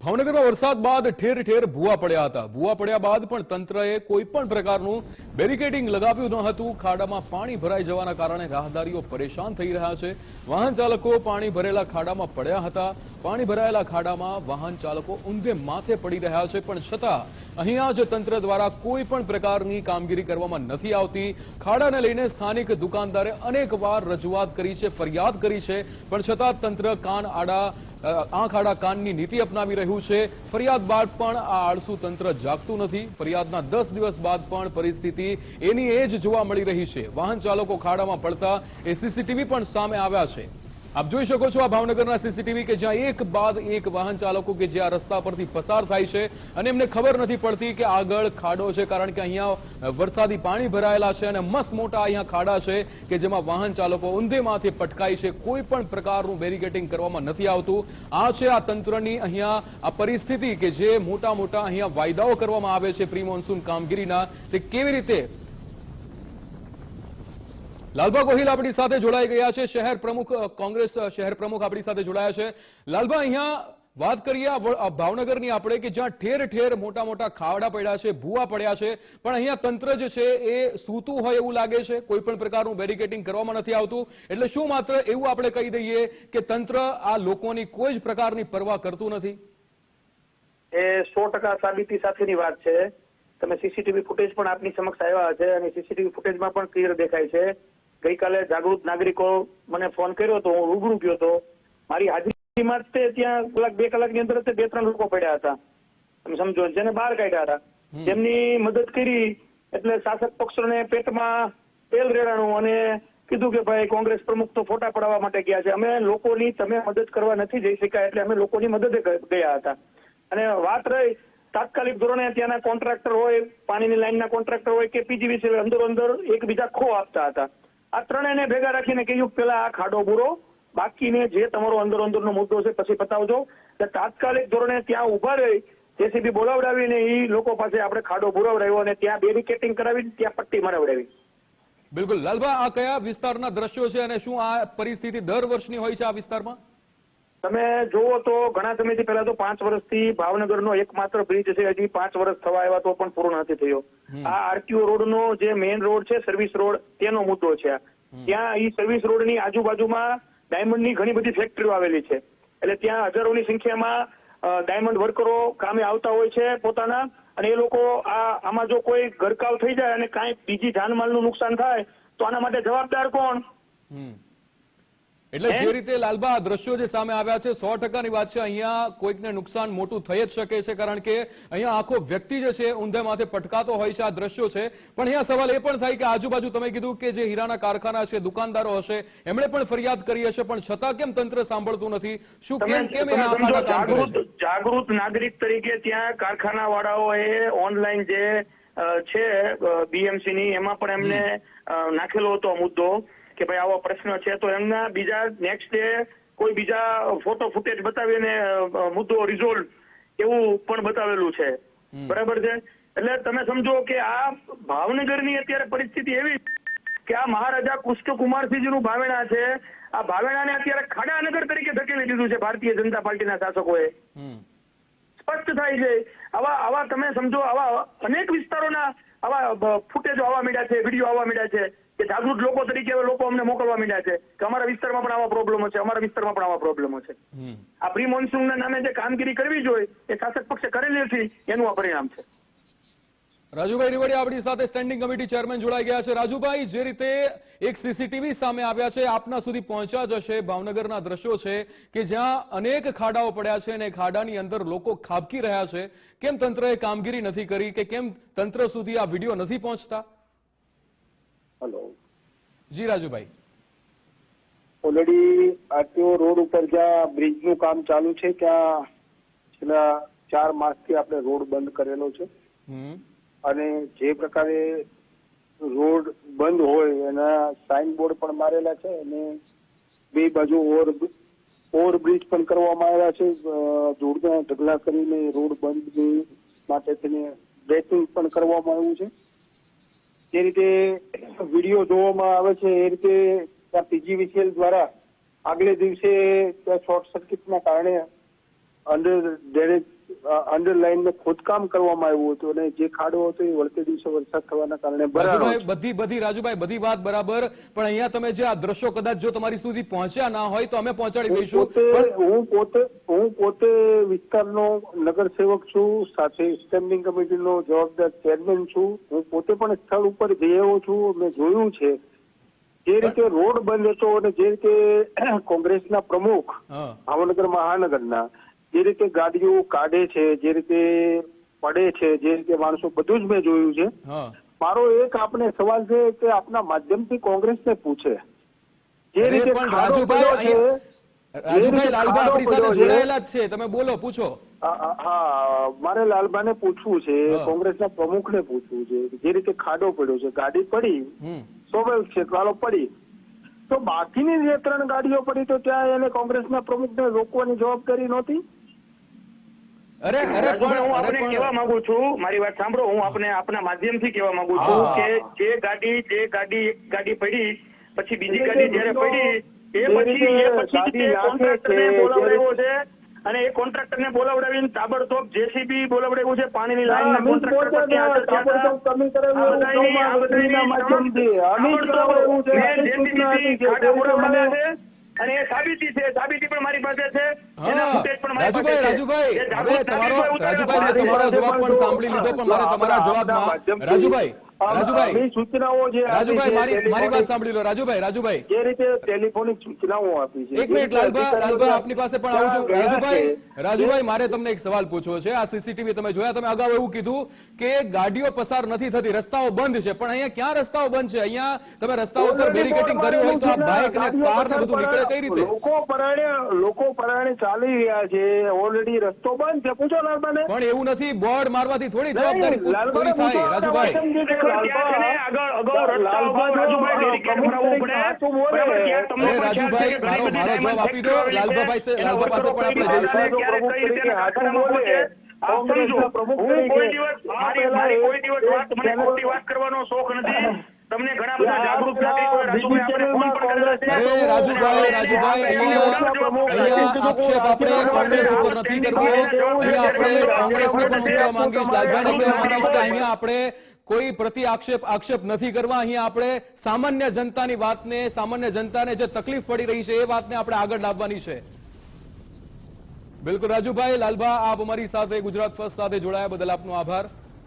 ભાવનગરમાં વરસાદ બાદ ઠેર ઠેર ભૂવા પડ્યા હતા. ભૂવા પડ્યા બાદ પણ તંત્રએ કોઈ પણ પ્રકારનું બેરિકેડિંગ લગાવ્યું ન હતું. ખાડામાં પાણી ભરાઈ જવાના કારણે રાહદારીઓ પરેશાન થઈ રહ્યા છે. વાહન ચાલકો પાણી ભરેલા ખાડામાં પડ્યા હતા. પાણી ભરાયેલા ખાડામાં વાહન ચાલકો ઊંધે માથે પડી રહ્યા છે. પણ છતાં અહીંયા જ તંત્ર દ્વારા કોઈ પણ પ્રકારની કામગીરી કરવામાં નથી આવતી. ખાડાને લઈને સ્થાનિક દુકાનદારે અનેકવાર રજૂઆત કરી છે, ફરિયાદ કરી છે. પણ છતાં તંત્ર કાન આડા આંખ આડા કાનની નીતિ અપનાવી રહ્યું છે. ફરિયાદ બાદ પણ આ આળસુ તંત્ર જાગતું નથી. ફરિયાદના દસ દિવસ બાદ પણ પરિસ્થિતિ એની એ જ જોવા મળી રહી છે. વાહન ચાલકો ખાડામાં પડતા એ સીસીટીવી પણ સામે આવ્યા છે. આપ જોઈ શકો છો આ ભાવનગરના સીસીટીવી કે જ્યાં એક બાદ એક વાહન ચાલકો કે જે આ રસ્તા પરથી પસાર થાય છે અને એમને ખબર નથી પડતી કે આગળ ખાડો છે કારણ કે અહીંયા વરસાદી પાણી ભરાયેલા છે અને મસ્ત મોટા અહીંયા ખાડા છે કે જેમાં વાહન ચાલકો ઊંધેમાંથી પટકાય છે. કોઈ પણ પ્રકારનું બેરિકેટિંગ કરવામાં નથી આવતું. આ છે આ તંત્રની અહીંયા આ પરિસ્થિતિ કે જે મોટા મોટા અહીંયા વાયદાઓ કરવામાં આવે છે. પ્રી મોન્સૂન કામગીરીના તે કેવી રીતે લાલબા ગોહિલ આપણી સાથે જોડાઈ ગયા છે. શહેર પ્રમુખ કોંગ્રેસ શહેર પ્રમુખ આપણી સાથે જોડાયા છે. લાલબા અહીંયા વાત કરીએ ભાવનગરની આપણે કે જ્યાં ઠેર ઠેર મોટા મોટા ખાવડા પડ્યા છે, ભૂવા પડ્યા છે. પણ અહીંયા તંત્ર જે છે એ સૂતું હોય એવું લાગે છે. કોઈ પણ પ્રકારનું બેરિકેટિંગ કરવામાં નથી આવતું. એટલે શું માત્ર એવું આપણે કહી દઈએ કે તંત્ર આ લોકોની કોઈ જ પ્રકારની પરવા કરતું નથી? એ સો ટકા સાબિતી સાથેની વાત છે. તમે સીસીટીવી ફૂટેજ પણ આપની સમક્ષ આવ્યા છે અને સીસીટીવી ફૂટેજમાં પણ ક્લિયર દેખાય છે. ગઈકાલે જાગૃત નાગરિકો મને ફોન કર્યો હતો હું રૂબરૂ ગયો હતો મારી હાજરીમાં જ ત્યાં કલાક બે કલાકની અંદર જ બે ત્રણ લોકો પડ્યા હતા. તમે સમજો જેને બહાર કાઢ્યા હતા. તેમની મદદ કરી એટલે શાસક પક્ષોને પેટમાં તેલ રેડાણું અને કીધું કે ભાઈ કોંગ્રેસ પ્રમુખ તો ફોટા પડાવવા માટે ગયા છે. અમે લોકોની તમે મદદ કરવા નથી જઈ શક્યા એટલે અમે લોકોની મદદે ગયા હતા. અને વાત રહી તાત્કાલિક ધોરણે ત્યાંના કોન્ટ્રાક્ટર હોય પાણીની લાઈનના કોન્ટ્રાક્ટર હોય કે પીજીવીસી અંદર અંદર એકબીજા ખો આપતા હતા. આ ત્રણેયને ભેગા રાખીને કહ્યું, પેલા આ ખાડો પૂરો બાકીને જે તમારો અંદર અંદરનો મુદ્દો છે પછી પતાવજો. એટલે તાત્કાલિક ધોરણે ત્યાં ઊભા રહી જેસીબી બોલાવડાવીને એ લોકો પાસે આપણે ખાડો બુરાવડાવ્યો અને ત્યાં બેરિકેટિંગ કરાવી ત્યાં પટ્ટી મરાવડાવી. બિલકુલ. લાલભા, આ કયા વિસ્તારના દ્રશ્યો છે અને શું આ પરિસ્થિતિ દર વર્ષની હોય છે આ વિસ્તારમાં? તમે જુઓ તો ઘણા સમયથી પહેલા તો પાંચ વર્ષથી ભાવનગરનો એકમાત્ર બ્રિજ છે. હજી પાંચ વર્ષ થવા આવ્યા તો પણ પૂર્ણ નથી થયો. આ આરટીઓ રોડનો જે મેઇન રોડ છે સર્વિસ રોડ તેનો મુદ્દો છે. ત્યાં એ સર્વિસ રોડની આજુબાજુમાં ડાયમંડની ઘણી બધી ફેક્ટરીઓ આવેલી છે. એટલે ત્યાં હજારોની સંખ્યામાં ડાયમંડ વર્કરો કામે આવતા હોય છે પોતાના. અને એ લોકો આ આમાં જો કોઈ ગરકાવ થઈ જાય અને કાંઈ બીજી જાનમાલનું નુકસાન થાય તો આના માટે જવાબદાર કોણ. એટલે જે રીતે લાલબા દ્રશ્યો જે સામે આવ્યા છે સો ટકાની વાત છે. અહીંયા કોઈકને નુકસાન મોટું થઈ જ શકે છે કારણ કે અહીંયા આખો વ્યક્તિ જે છે ઊંધે માથે પટકાતો હોય છે આ દ્રશ્યો છે. પણ અહીંયા સવાલ એ પણ થાય કે આજુબાજુ તમે કીધું કે જે હીરાના કારખાના છે દુકાનદારો હશે એમણે પણ ફરિયાદ કરી હશે પણ છતાં કેમ તંત્ર સાંભળતું નથી? શું કેમ કેમ જાગૃત જાગૃત નાગરિક તરીકે ત્યાં કારખાના વાળાઓએ ઓનલાઈન જે છે બીએમસી ની એમાં પણ એમને નાખેલો હતો મુદ્દો. કે ભાઈ આવો પ્રશ્ન છે તો એમના બીજા નેક્સ્ટ ડે કોઈ બીજા ફોટો ફૂટેજ બતાવીને મુદ્દો રિઝોલ્વ એવું પણ બતાવેલું છે. બરાબર છે? એટલે તમે સમજો કે આ ભાવનગરની અત્યારે પરિસ્થિતિ એવી કે આ મહારાજા કૃષ્ણકુમારસિંહજીનું ભાવેણા છે. આ ભાવેણાને અત્યારે ખાડાનગર તરીકે ધકેલી દીધું છે ભારતીય જનતા પાર્ટીના શાસકોએ. સ્પષ્ટ થાય છે. આવા આવા તમે સમજો આવા અનેક વિસ્તારોના આવા ફૂટેજો આવવા મીડ્યા છે વીડિયો આવવા મીડ્યા છે. કે જાગૃત લોકો તરીકે હવે લોકો અમને મોકલવા માંડ્યા છે. કે અમારા વિસ્તારમાં પણ આવા પ્રોબ્લેમો છે. અમારા વિસ્તારમાં પણ આવા પ્રોબ્લેમો છે. આ પ્રી મોન્સૂનના નામે જે કામગીરી કરવી જોઈએ એ શાસક પક્ષે કરેલી નથી એનું આ પરિણામ છે. રાજુભાઈ રીવડિયા આપણી સાથે સ્ટેન્ડિંગ કમિટી ચેરમેન જોડાઈ ગયા છે. રાજુભાઈ જે રીતે એક સીસીટીવી સામે આવ્યા છે આપના સુધી પહોંચ્યા જશે ભાવનગરના દ્રશ્યો છે કે જ્યાં અનેક ખાડાઓ પડ્યા છે અને ખાડાની અંદર લોકો ખાબકી રહ્યા છે. કેમ તંત્રએ કામગીરી નથી કરી કે કેમ તંત્ર સુધી આ વીડિયો નથી પહોંચતા? હલો. જી રાજુભાઈ. ઓલરેડી આરટીઓ રોડ ઉપર જ્યાં બ્રિજનું કામ ચાલુ છે ત્યાં છેલ્લા ચાર માસથી આપણે રોડ બંધ કરેલો છે. અને જે પ્રકારે રોડ બંધ હોય એના સાઇન બોર્ડ પણ મારેલા છે અને બે બાજુ ઓવર ઓવર બ્રિજ પણ કરવામાં આવ્યા છે. જોડના ઢગલા કરીને રોડ બંધ માટે તેને બ્રેકિંગ પણ કરવામાં આવ્યું છે. જે રીતે વીડિયો જોવામાં આવે છે, એ રીતે ત્યાં પીજીવીસીએલ દ્વારા આગલે દિવસે ત્યાં શોર્ટ સર્કિટના કારણે અંડર ડ્રેનેજ અંડરલાઈન ખોદકામ કરવામાં આવ્યું હતું અને જે ખાડો હતો એ વળતે દિવસે વરસાદ થવાના કારણે રાજુભાઈ બધી બધી રાજુભાઈ બધી વાત બરાબર. પણ અહીંયા તમે જે આ દ્રશ્યો કદાચ જો તમારી સુધી પહોંચ્યા ના હોય તો અમે પહોંચાડી દઈશું. પણ હું પોતે હું પોતે વિસ્તારનો નગરસેવક છું સાથે સ્ટેન્ડિંગ કમિટીનો જવાબદાર ચેરમેન છું. હું પોતે પણ સ્થળ ઉપર જઈ આવ્યો છું મેં જોયું છે. જે રીતે રોડ બંધ હતો અને જે રીતે કોંગ્રેસના પ્રમુખ ભાવનગર મહાનગરના જે રીતે ગાડીઓ કાઢે છે જે રીતે પડે છે જે રીતે માણસો બધું જ મેં જોયું છે. મારો એક આપણે સવાલ છે કે આપના માધ્યમથી કોંગ્રેસને પૂછે. જે રીતે રાજુભાઈ લાલબા ને મારે પૂછવું છે. કોંગ્રેસના પ્રમુખને પૂછવું છે જે રીતે ખાડો પડ્યો છે ગાડી પડી સ્વાભાવિક છે ચાલો પડી. તો બાકીની જે ત્રણ ગાડીઓ પડી તો ત્યાં એને કોંગ્રેસના પ્રમુખને રોકવાની જવાબદારી નહોતી? અરે અરે પણ હું આપને કહેવા માંગુ છું મારી વાત સાંભળો હું આપને આપના માધ્યમથી કહેવા માંગુ છું કે જે ગાડી જે ગાડી એક ગાડી પડી પછી બીજી ગાડી જ્યારે પડી એ પછી એ પછી કોન્ટ્રાક્ટરને છે, બોલાવડાવ્યો છે. અને એ કોન્ટ્રાક્ટરને બોલાવડાવીને તાબડતોબ જેસીબી બોલાવડાવ્યું છે પાણીની લાઈનના કોન્ટ્રાક્ટર તાબડતોબ કરાવ્યું આ બધાની- માધ્યમથી. અમિત છે અને એ સાબિતી છે સાબિતી પણ મારી પાસે છે. રાજુભાઈ રાજુભાઈ હવે તમારો રાજુભાઈ મેં તમારો જવાબ પણ સાંભળી લીધો પણ મારે તમારા જવાબમાં. રાજુભાઈ રાજુભાઈ. સૂચનાઓ જે રાજુભાઈ મારી મારી વાત સાંભળી લો રાજુભાઈ રાજુભાઈ. જે રીતે ટેલિફોનિક સૂચનાઓ આપી છે એક મિનિટ રીતે લાલબા આપની પાસે પણ આવું છું. રાજુભાઈ રાજુભાઈ મારે તમને એક સવાલ પૂછવો છે. આ સીસીટીવી તમે જોયા તમે અગાઉ એવું કીધું કે ગાડીઓ પસાર નથી થતી રસ્તાઓ બંધ છે. પણ અહીંયા ક્યાં રસ્તાઓ બંધ છે? અહીંયા તમે રસ્તા ઉપર બેરીકેટિંગ બેરિકેટિંગ કર્યું હોય તો આ બાઇક ને કાર ને બધું નીકળે કઈ રીતે? લોકો પરાણે લોકો પરાણે ચાલી રહ્યા છે. ઓલરેડી રસ્તો બંધ છે. પૂછો લાલબાને. પણ એવું નથી. બોર્ડ મારવાથી થોડી જવાબદારી પૂરી થાય. રાજુભાઈ. રાજુભાઈ બોલે. મારો મારો જવાબ આપી દો. લાલભાઈ લાલભા પાસે factory લાલબા પાસે પણ આપણે જઈશું. કોંગ્રેસના સમજો. હું કોઈ દિવસ મારી મારી કોઈ દિવસ વાત મને ખોટી વાત કરવાનો શોખ નથી. તમને ઘણા બધા જાગૃત નાગરિકો રાજુભાઈ રાજુભાઈ અહીંયા આક્ષેપ આપણે કોંગ્રેસ ઉપર નથી કરવો. અહીંયા આપણે કોંગ્રેસને પણ મૂકવા માંગીશ લાલભાઈને કહેવા માંગીશ કે અહીંયા આપણે કોઈ પ્રતિ આક્ષેપ આક્ષેપ નથી કરવા. અહીંયા આપણે સામાન્ય જનતાની વાતને સામાન્ય જનતાને જે તકલીફ પડી રહી છે એ વાતને આપણે આગળ લાવવાની છે. બિલકુલ રાજુભાઈ લાલભા આપ અમારી સાથે ગુજરાત ફર્સ્ટ સાથે જોડાયા. બદલ આપનો આભાર.